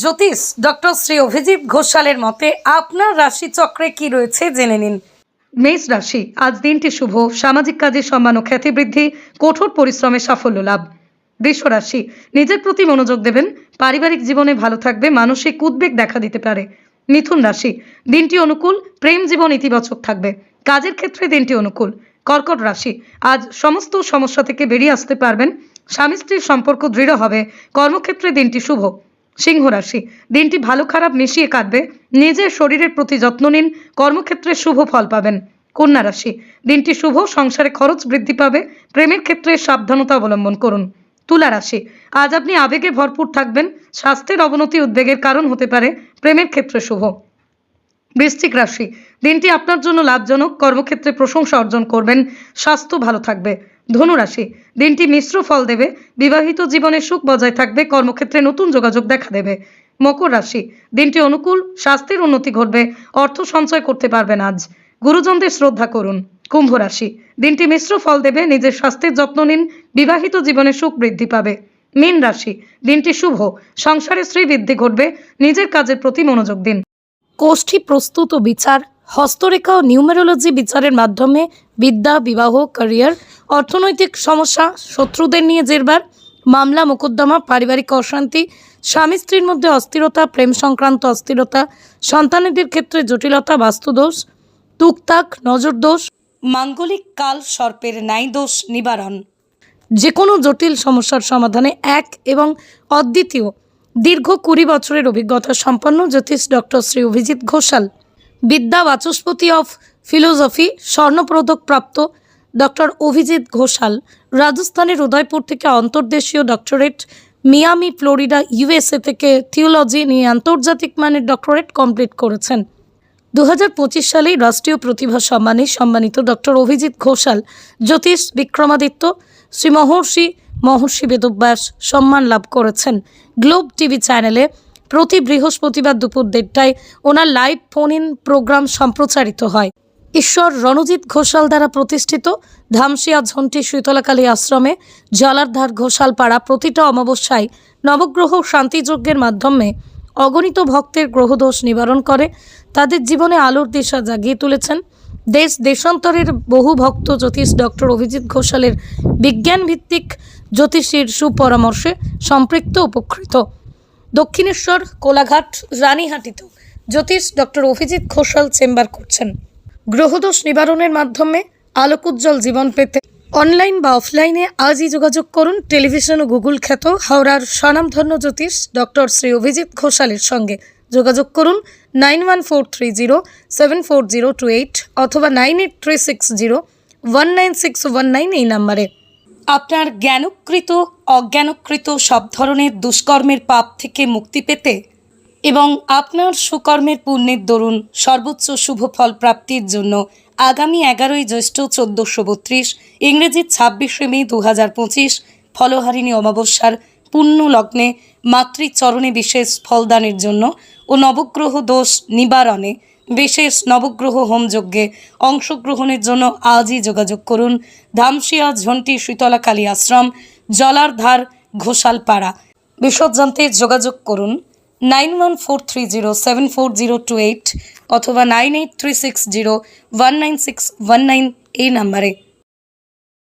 জ্যোতিষ, doctor Shri Abhijit ঘোষালের মতে আপনার রাশি চক্রে কি রয়েছে জেনে নিন। মেষ রাশি, আজ দিনটি শুভ, সামাজিক কাজে সম্মান ও খ্যাতি বৃদ্ধি, কঠোর পরিশ্রমে সাফল্য লাভ। বৃষ রাশি, নিজের প্রতি মনোযোগ দেবেন, পারিবারিক জীবনে ভালো থাকবে, মানসিক উদ্বেগ দেখা দিতে পারে। মিথুন রাশি, দিনটি অনুকূল, প্রেম জীবন ইতিবাচক থাকবে। কাজের ক্ষেত্রে দিনটি অনুকূল। কর্কট রাশি, আজ সমস্ত সমস্যা থেকে বেরিয়ে আসতে পারবেন স্বামী স্ত্রীর সম্পর্ক দৃঢ় হবে, কর্মক্ষেত্রে দিনটি শুভ। সিংহ রাশি, দিনটি ভালো খারাপ মিশিয়ে কাটবে। নিজের শরীরের প্রতি যত্ন নিন, কর্মক্ষেত্রে শুভ ফল পাবেন। কন্যা রাশি, দিনটি শুভ, সংসারে খরচ বৃদ্ধি পাবে, প্রেমের ক্ষেত্রে সাবধানতা অবলম্বন করুন। তুলা রাশি, আজ আপনি আবেগে ভরপুর থাকবেন, স্বাস্থ্যের অবনতি উদ্বেগের কারণ হতে পারে, প্রেমের ক্ষেত্রে শুভ। বৃশ্চিক রাশি, দিনটি আপনার জন্য লাভজনক, কর্মক্ষেত্রে প্রশংসা অর্জন করবেন, স্বাস্থ্য ভালো থাকবে। ধনু রাশি দিনটি মিশ্র ফল দেবে, বিবাহিত জীবনে সুখ বজায় থাকবে, কর্মক্ষেত্রে নতুন যোগাযোগ দেখা দেবে। মকর রাশি, দিনটি অনুকূল, স্বাস্থ্যের উন্নতি ঘটবে, অর্থ সঞ্চয় করতে পারবেন আজ। গুরুজনদের শ্রদ্ধা করুন। কুম্ভ রাশি, দিনটি মিশ্র ফল দেবে, নিজের স্বাস্থ্যের যত্ন নিন, বিবাহিত জীবনে সুখ বৃদ্ধি পাবে। মীন রাশি, দিনটি শুভ, সংসারে শ্রী বৃদ্ধি ঘটবে, নিজের কাজের প্রতি মনোযোগ দিন। কোষ্ঠী প্রস্তুত ও বিচার হস্তরেখা ও নিউমেরোলজি বিচারের মাধ্যমে বিদ্যা, বিবাহ, ক্যারিয়ার, অর্থনৈতিক সমস্যা, শত্রুদের নিয়ে জেরবার, মামলা, মোকদ্দমা, পারিবারিক অশান্তি, স্বামী স্ত্রীর মধ্যে অস্থিরতা, প্রেম সংক্রান্ত অস্থিরতা, সন্তানেদের ক্ষেত্রে জটিলতা, বাস্তুদোষ, টুকটাক নজরদোষ, মাঙ্গলিক কাল সর্পের ন্যায় দোষ নিবারণ। যে কোনো জটিল সমস্যার সমাধানে এক এবং অদ্বিতীয়, দীর্ঘ কুড়ি বছরের অভিজ্ঞতা সম্পন্ন জ্যোতিষ doctor Shri Abhijit Ghoshal. Vidya Vachaspati of philosophy স্বর্ণপদক প্রাপ্ত ডক্টর অভিজিৎ ঘোষাল, রাজস্থানের উদয়পুর থেকে অন্তর্দেশীয় ডক্টরেট মিয়ামি, ফ্লোরিডা, ইউএসএ থেকে থিওলজি নিয়ে আন্তর্জাতিক মানের ডক্টরেট কমপ্লিট করেছেন। দু হাজার পঁচিশ সালেই রাষ্ট্রীয় প্রতিভা সম্মানে সম্মানিত ডক্টর অভিজিৎ ঘোষাল, জ্যোতিষ বিক্রমাদিত্য শ্রী মহর্ষি মহর্ষি বেদব্যাস সম্মান লাভ করেছেন। গ্লোব টিভি চ্যানেলে প্রতি বৃহস্পতিবার দুপুর দেড়টায় ওনার লাইভ ফোন ইন প্রোগ্রাম সম্প্রচারিত হয়। ঈশ্বর রণজিৎ ঘোষাল দ্বারা প্রতিষ্ঠিত ধামসিয়া ঝন্টি শীতলাকালী আশ্রমে জলারধার ঘোষালপাড়া প্রতিটা অমাবস্যায় নবগ্রহ শান্তিযজ্ঞের মাধ্যমে অগণিত ভক্তের গ্রহদোষ নিবারণ করে, তাদের জীবনে আলোর দিশা জাগিয়ে তুলেছেন। দেশ দেশান্তরের বহু ভক্ত জ্যোতিষ ডক্টর অভিজিৎ ঘোষালের বিজ্ঞানভিত্তিক জ্যোতিষীর সুপরামর্শে সম্পৃক্ত উপকৃত। দক্ষিণেশ্বর, কোলাঘাট রানীহাটিতেও জ্যোতিষ ডক্টর অভিজিৎ ঘোষাল চেম্বার করছেন। গ্রহদোষ নিবারণের মাধ্যমে আলোকোজ্জ্বল জীবন পেতে অনলাইন বা অফলাইনে আজই যোগাযোগ করুন টেলিভিশন ও গুগল খ্যাত হাওড়ার স্বনামধন্য জ্যোতিষ ডক্টর শ্রী অভিজিৎ ঘোষালের সঙ্গে। যোগাযোগ করুন nine one four three zero, seven four zero two eight অথবা nine eight three six zero, one nine six one nine এই নাম্বারে। আপনার জ্ঞানকৃত অজ্ঞানকৃত সব ধরনের দুষ্কর্মের পাপ থেকে মুক্তি পেতে এবং আপনার সুকর্মের পুণ্যের দরুন সর্বোচ্চ শুভ ফল প্রাপ্তির জন্য আগামী এগারোই জ্যৈষ্ঠ চোদ্দোশো বত্রিশ ইংরেজি ছাব্বিশে মে দু হাজার পঁচিশ, ফলহারিণী অমাবস্যার পুণ্য লগ্নে মাতৃচরণে বিশেষ ফলদানের জন্য ও নবগ্রহ দোষ নিবারণে বিশেষ নবগ্রহ হোমযজ্ঞে অংশগ্রহণের জন্য আজই যোগাযোগ করুন ধামসিয়া ঝন্টি শীতলা কালী আশ্রম, জলারধার, ঘোষালপাড়া। বিশদ জানতে যোগাযোগ করুন nine one four three zero seven four zero two eight অথবা nine eight three six zero one nine six one nine এই নাম্বারে।